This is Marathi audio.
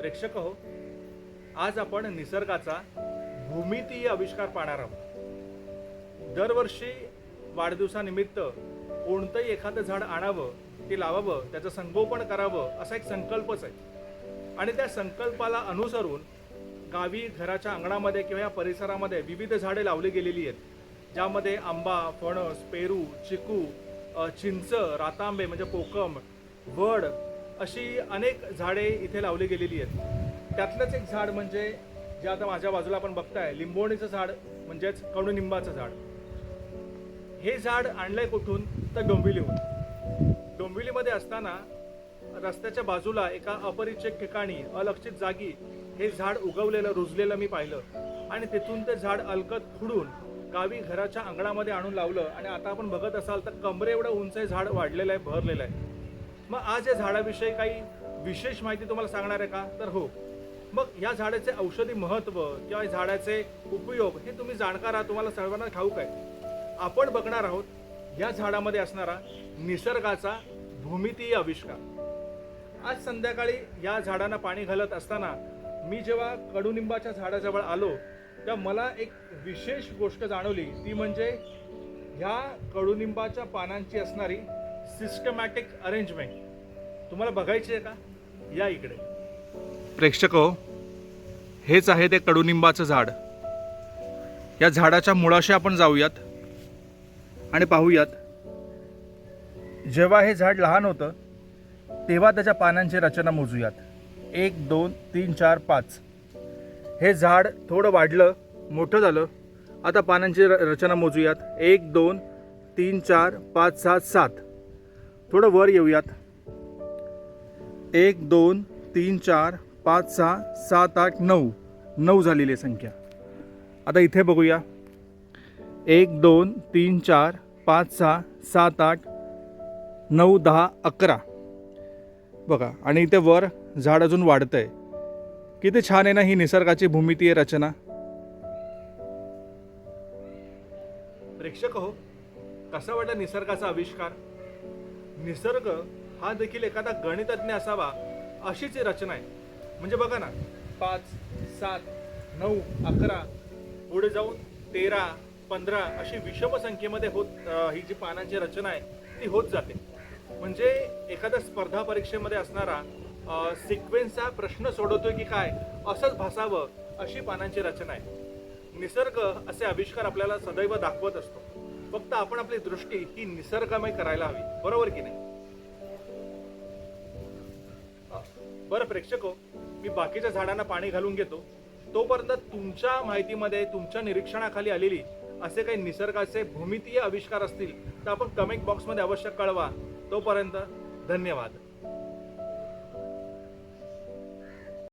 प्रेक्षक हो आज आपण निसर्गाचा भूमितीय आविष्कार पाहणार आहोत. दरवर्षी वाढदिवसानिमित्त कोणतंही एखादं झाड आणावं ते लावावं त्याचं संगोपन करावं असा एक संकल्पच आहे. आणि त्या संकल्पाला अनुसरून गावी घराच्या अंगणामध्ये किंवा या परिसरामध्ये विविध झाडे लावली गेलेली आहेत. ज्यामध्ये आंबा फणस पेरू चिकू चिंच रातांबे म्हणजे कोकम वड अशी अनेक झाडे इथे लावली गेलेली आहेत. त्यातलंच एक झाड म्हणजे जे आता माझ्या बाजूला आपण बघताय लिंबोणीचं झाड म्हणजेच कडुनिंबाचं झाड. हे झाड आणलंय कुठून? तर डोंबिवलीहून. डोंबिवलीमध्ये असताना रस्त्याच्या बाजूला एका अपरिचित ठिकाणी अलक्षित जागी हे झाड उगवलेलं रुजलेलं मी पाहिलं. आणि तिथून ते झाड अलकत खुडून गावी घराच्या अंगणामध्ये आणून लावलं. आणि आता आपण बघत असाल तर कमरे एवढं उंच हे झाड वाढलेलं आहे भरलेलं आहे. मग आज या झाडाविषयी काही विशेष माहिती तुम्हाला सांगणार आहे का? तर हो. मग या झाडाचे औषधी महत्त्व किंवा झाडाचे उपयोग हे तुम्ही जाणकार आहात तुम्हाला सर्वांना ठाऊक आहे. आपण बघणार आहोत या झाडामध्ये असणारा निसर्गाचा भूमितीय आविष्कार. आज संध्याकाळी या झाडांना पाणी घालत असताना मी जेव्हा कडुनिंबाच्या झाडाजवळ आलो तेव्हा मला एक विशेष गोष्ट जाणवली. ती म्हणजे ह्या कडुनिंबाच्या पानांची असणारी सिस्टमॅटिक अरेंजमेंट. तुम्हाला बघायची आहे का? या इकडे. प्रेक्षक हेच आहे ते कडुनिंबाचं झाड. या झाडाच्या मुळाशी आपण जाऊयात आणि पाहूयात. जेव्हा हे झाड लहान होतं तेव्हा त्याच्या पानांची रचना मोजूयात. एक दोन तीन चार पाच. हे झाड थोडं वाढलं मोठं झालं. आता पानांची र- रचना मोजूयात. एक दोन तीन चार पाच सात सात. थोडं वर येऊयात. एक दोन तीन चार पाच सहा सात आठ नऊ. नऊ झालेली आहे संख्या. आता इथे बघूया. एक दोन तीन चार पाच सहा सात आठ नऊ दहा अकरा. बघा आणि इथे वर झाड अजून वाढतंय. किती छान आहे ना ही निसर्गाची भूमितीय रचना. प्रेक्षक हो कसा वाटला निसर्गाचा आविष्कार? निसर्ग हा देखील एखादा गणितज्ञ असावा अशीच रचना आहे. म्हणजे बघा ना पाच सात नऊ अकरा पुढे जाऊन तेरा पंधरा अशी विषम संख्येमध्ये होत ही जी पानांची रचना आहे ती होत जाते. म्हणजे एखाद्या स्पर्धा परीक्षेमध्ये असणारा सिक्वेन्सचा प्रश्न सोडवतोय की काय असंच भासावं अशी पानांची रचना आहे. निसर्ग असे आविष्कार आपल्याला सदैव दाखवत असतो. फक्त आपण आपली दृष्टी ही निसर्गमय करायला हवी. बरोबर की नाही? बरं प्रेक्षको हो, मी बाकीच्या झाडांना पाणी घालून घेतो. तोपर्यंत तुमच्या माहितीमध्ये तुमच्या निरीक्षणाखाली आलेली असे काही निसर्गाचे भूमितीय आविष्कार असतील तर आपण कमेंट बॉक्समध्ये अवश्य कळवा. तोपर्यंत धन्यवाद.